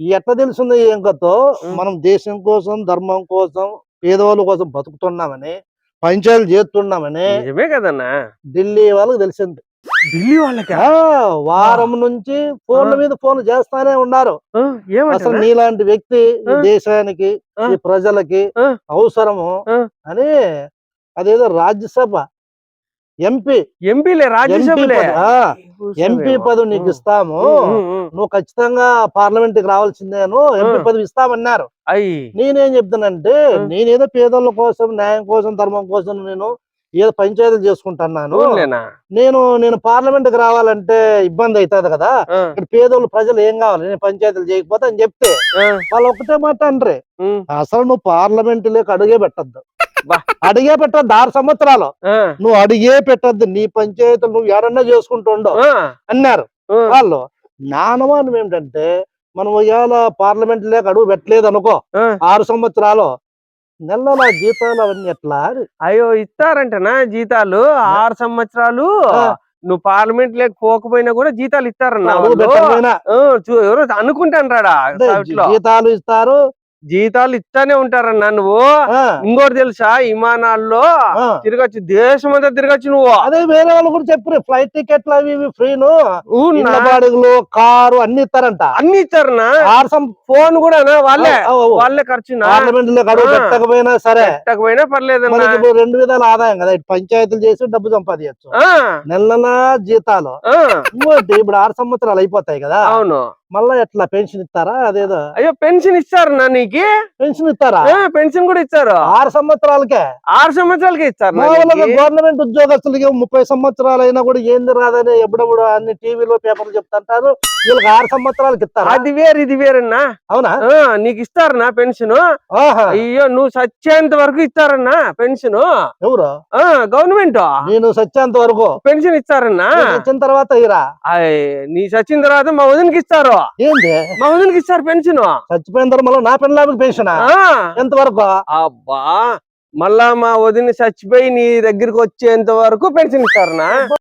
ఎట్లా తెలిసిందో ఏం కథో. మనం దేశం కోసం ధర్మం కోసం పేదవాళ్ళ కోసం బతుకుతున్నామని పంచాయతీలు చేస్తున్నామని నిజమే కదన్నా ఢిల్లీ వాళ్ళకి తెలిసింది ఢిల్లీ వాళ్ళకి వారం నుంచి ఫోన్ల మీద ఫోన్ చేస్తానే ఉన్నారు అసలు నీలాంటి వ్యక్తి ఈ. దేశానికి. ఈ ప్రజలకి. అవసరము. అని అదేదో రాజ్యసభ ఎంపీ. ఎంపీలే ఎంపీ రాజ్యసభలే ఎంపీ పదవి నీకు ఇస్తాము. నువ్వు ఖచ్చితంగా పార్లమెంట్కి రావాల్సిందేను. ఎంపీ. పదవి ఇస్తామన్నారు. నేనేం చెప్తానంటే. నేనేదో పేదల కోసం న్యాయం కోసం ధర్మం కోసం నేను ఏదో పంచాయతీలు చేసుకుంటున్నాను. నేను నేను పార్లమెంట్కి రావాలంటే ఇబ్బంది అవుతుంది కదా. ఇక్కడ పేదోళ్ళు ప్రజలు ఏం కావాలి? నేను పంచాయతీలు చేయకపోతే అని చెప్తే వాళ్ళు ఒకటే మాట అంటారే అసలు నువ్వు పార్లమెంట్ లేక అడుగే పెట్టద్దు. అడిగే పెట్టద్దు ఆరు సంవత్సరాలు. నువ్వు అడిగే పెట్టద్దు నీ పంచాయతీలు నువ్వు ఎవరన్నా చేసుకుంటుండో ఆ, అన్నారు. వాళ్ళు నా అనుమానం ఏంటంటే మనం ఇవాళ పార్లమెంట్ లేక అడుగు పెట్టలేదు అనుకో. ఆరు సంవత్సరాలు నెల నెల జీతాలు అవన్నీ ఎట్లా. అయ్యో ఇస్తారంటనా జీతాలు? ఆరు సంవత్సరాలు. నువ్వు పార్లమెంట్ లేక పోకపోయినా కూడా జీతాలు ఇస్తారన్నా అనుకుంటాను రాడా. జీతాలు ఇస్తారు జీతాలు ఇస్తానే ఉంటారన్నా నువ్వు. ఇంకోటి తెలుసా? విమానాల్లో. తిరగచ్చు. దేశం అంతా తిరగచ్చు నువ్వు. అదే వేరే వాళ్ళు కూడా చెప్పారు ఫ్లైట్ టికెట్లు అవి ఇవి ఫ్రీను. బాడుగులు కారు అన్ని ఇస్తారంట అన్ని సం- ఫోన్ కూడా వాళ్ళే. వాళ్ళే ఖర్చునా? పార్లమెంట్. పెట్టకపోయినా సరే. పెట్టకపోయినా ఇప్పుడు రెండు విధాల ఆదాయం కదా. పంచాయతీలు చేసి డబ్బు సంపాదించచ్చు ఆ, నెల జీతాలు. ఇప్పుడు ఆరు సంవత్సరాలు అయిపోతాయి కదా. అవును. మళ్ళా ఎట్లా? పెన్షన్ ఇస్తారా? అదేదో? అయ్యో పెన్షన్ ఇస్తారన్నా నీకు. పెన్షన్ ఇస్తారా? పెన్షన్ కూడా ఇచ్చారు. ఆరు సంవత్సరాలకే? ఆరు సంవత్సరాలకి ఇస్తారు మామూలుగా గవర్నమెంట్ ఉద్యోగస్తులకి ముప్పై సంవత్సరాలు అయినా కూడా ఏంది రాదని ఎప్పుడప్పుడు అన్ని టీవీలో పేపర్లు చెప్తుంటారు. వీళ్ళకి ఆరు సంవత్సరాలకి ఇస్తారా? అది వేరు ఇది వేరన్నా అవునా? నీకు ఇస్తారన్నా పెన్షన్. ఆహా. అయ్యో నువ్వు చచ్చేంత వరకు ఇస్తారన్నా పెన్షన్. ఎవరు? గవర్నమెంట్. నేను సత్యాంత వరకు. పెన్షన్ ఇస్తారన్నా. నేను వచ్చిన తర్వాత ఇరా నీ చచ్చిన తర్వాత మా వదినకి ఇస్తారు. ఏంది? మా వదినకి ఇస్తారు పెన్షన్. చచ్చిపోయిన తర్వాత మళ్ళీ నా పెళ్ళానికి పెన్షన్? ఎంత వరకు? అబ్బా మళ్ళా మా వదిన చచ్చిపోయి నీ దగ్గరికి వచ్చేంత వరకు పెన్షన్ ఇస్తారనా?